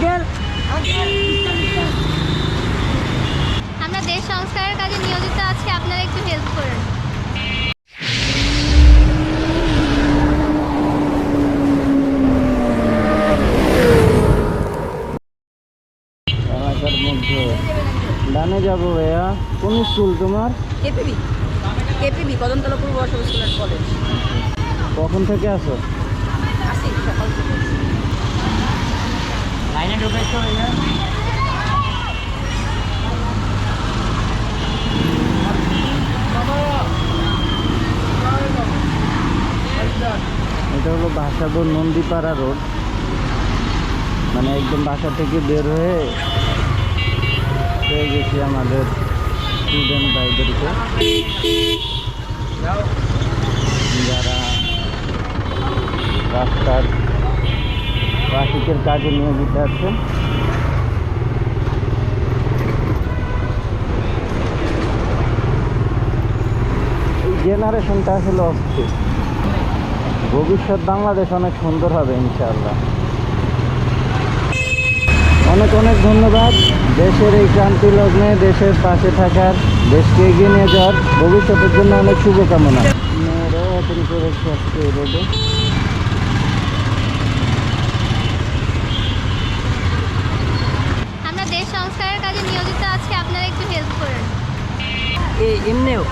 Uncle. আমরা দেশ সংস্কারের কাজে নিয়োজিত আছি আপনারা একটু হেল্প করুন। ডানে যাব ভাইয়া। কোন স্কুল তোমার? কেপিবি। কেপিবি কদমতলা পূর্ব স্কুল কলেজ। কখন থেকে আসো আসি সকাল থেকে। এটা হলো বাসাবোর নন্দীপাড়া রোড। মানে একদম বাসা থেকে বের হয়ে পেয়ে গেছি আমাদের স্টুডেন্ট ভাইদেরকে। যারা রাস্তার ট্রাফিকের কাজে নিয়োজিত আছেন এই জেনারেশনটা আসলে অস্থির। ভবিষ্যৎ বাংলাদেশ অনেক সুন্দর হবে, ইনশাআল্লাহ। অনেক অনেক ধন্যবাদ। দেশের এই ক্রান্তি লগ্নে, দেশের পাশে থাকার, দেশকে এগিয়ে নিয়ে যাওয়ার ভবিষ্যতের জন্য অনেক শুভকামনা। মেয়েরাও করেছে আজকে এই রোডে আমরা দেশ সংস্কারের কাজে নিয়োজিত আছি আপনারা একটু হেল্প করুন। এই এমনিও।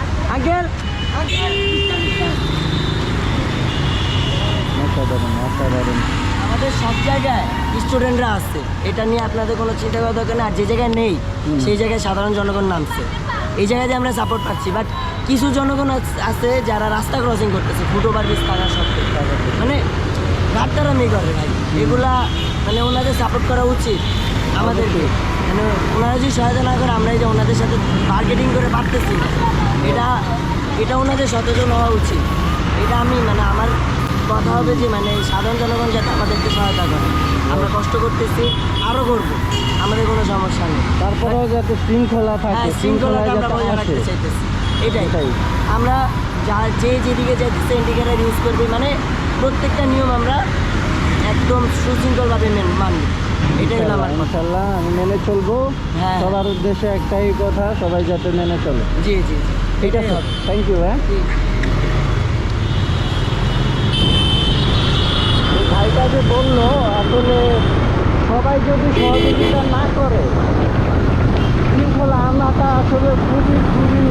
অসাধারণ অসাধারণ আমাদের সব জায়গায় স্টুডেন্টরা আছে। এটা নিয়ে আপনাদের কোনো চিন্তা করার দরকার নেই আর যে জায়গায় নেই সেই জায়গায় সাধারণ জনগণ নামছে। এই জায়গায় আমরা সাপোর্ট পাচ্ছি বাট কিছু জনগণ আছ- যারা রাস্তা ক্রসিং করতেছে ফুটো পারবিস থাকা সত্ত্বেও মানে রাত্তারামি করে ভাই। এগুলা মানে ওনাদের সাপোর্ট করা উচিত আমাদেরকে। মানে ওনারা যদি সহায়তা না করে আমরা এই যে ওনাদের সাথে মার্কেটিং করে পারতেছি না এটা এটা ওনাদের সচেতন হওয়া উচিত। এটা আমি মানে আমার কথা হবে যে মানে সাধারণ জনগণ যাতে আমাদেরকে সহায়তা করে। আমরা কষ্ট করতেছি আরও করব। আমাদের কোনো সমস্যা নেই। তারপরেও যাতে শৃঙ্খলা থাকে হ্যাঁ শৃঙ্খলাটা আমরা বজায় রাখতে চাইতেছি। এটাই। এটাই। আমরা যা যে যেদিকে যাইতেছে ইন্ডিকেটার ইউজ করবে। মানে প্রত্যেকটা নিয়ম আমরা একদম সুশৃঙ্খলভাবে মেন মানব এটাই হলো আমার কথা। আমি মেনে চলবো। হ্যাঁ। সবার উদ্দেশ্যে একটাই কথা সবাই যাতে মেনে চলে। জি জি ঠিক আছে থ্যাংক ইউ হ্যাঁ। ভাইটা যে বলল আসলে সবাই যদি সহযোগিতা না করে শৃঙ্খলা আনাটা আসলে খুবই খুবই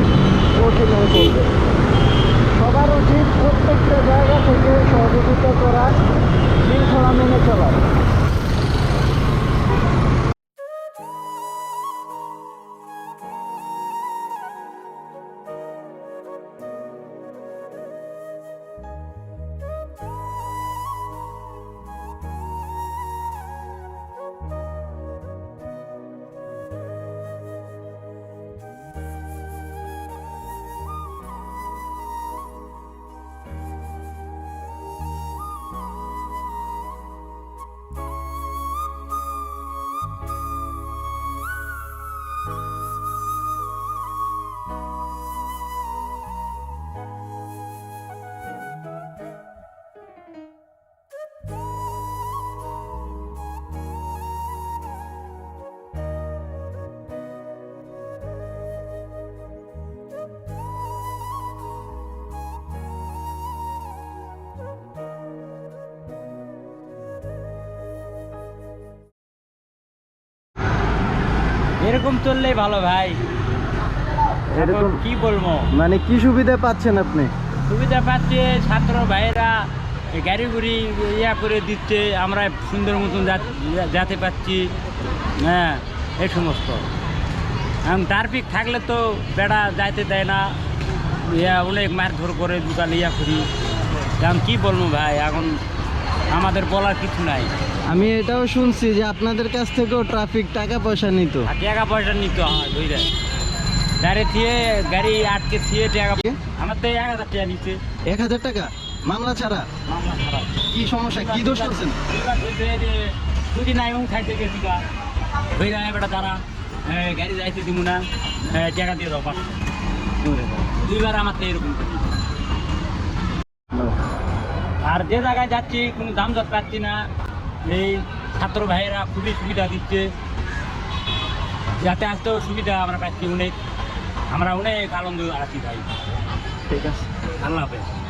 এরকম চললেই ভালো ভাই। এরকম কি বলব? মানে কি সুবিধা পাচ্ছেন আপনি? সুবিধা পাচ্ছে ছাত্র ভাইয়েরা এই গাড়ি গুড়ি ইয়া করে দিচ্ছে আমরা সুন্দর মতন যেতে পাচ্ছি। হ্যাঁ এই সমস্ত। এখন ট্রাফিক থাকলে তো বেড়া যাইতে দেয় না। ইয়া অনেক মারধর করে দোকান ইয়া করি। এখন কি বলব ভাই এখন আমাদের বলার কিছু নাই। আমি এটাও শুনছি যে আপনাদের কাছ থেকেও ট্রাফিক টাকা পয়সা নিত। টাকা পয়সা নিত হয় বুঝলেন? গাড়ি থিয়ে গাড়ি আটকে থিয়ে টাকা আমার তো এক হাজার টাকা নিচ্ছে। এক হাজার টাকা? মামলা ছাড়া? মামলা খারাপ কি সমস্যা? কি দোষ করছেন? বুঝি নাই এবং খাইতে গেছি গা। হয়ে যায় বেটা তারা গাড়ি যাইতে দিব না। টাকা দিয়ে দাও পাঁচশো। দুইবার আমার তো এরকম। আর যে জায়গায় যাচ্ছি কোনো দাম দর পাচ্ছি না। এই ছাত্র ভাইয়েরা খুবই সুবিধা দিচ্ছে। যাতে আসতেও সুবিধা আমরা পাচ্ছি অনেক। আমরা অনেক আনন্দ আছি ভাই। ঠিক আছে। আল্লাহ হাফেজ।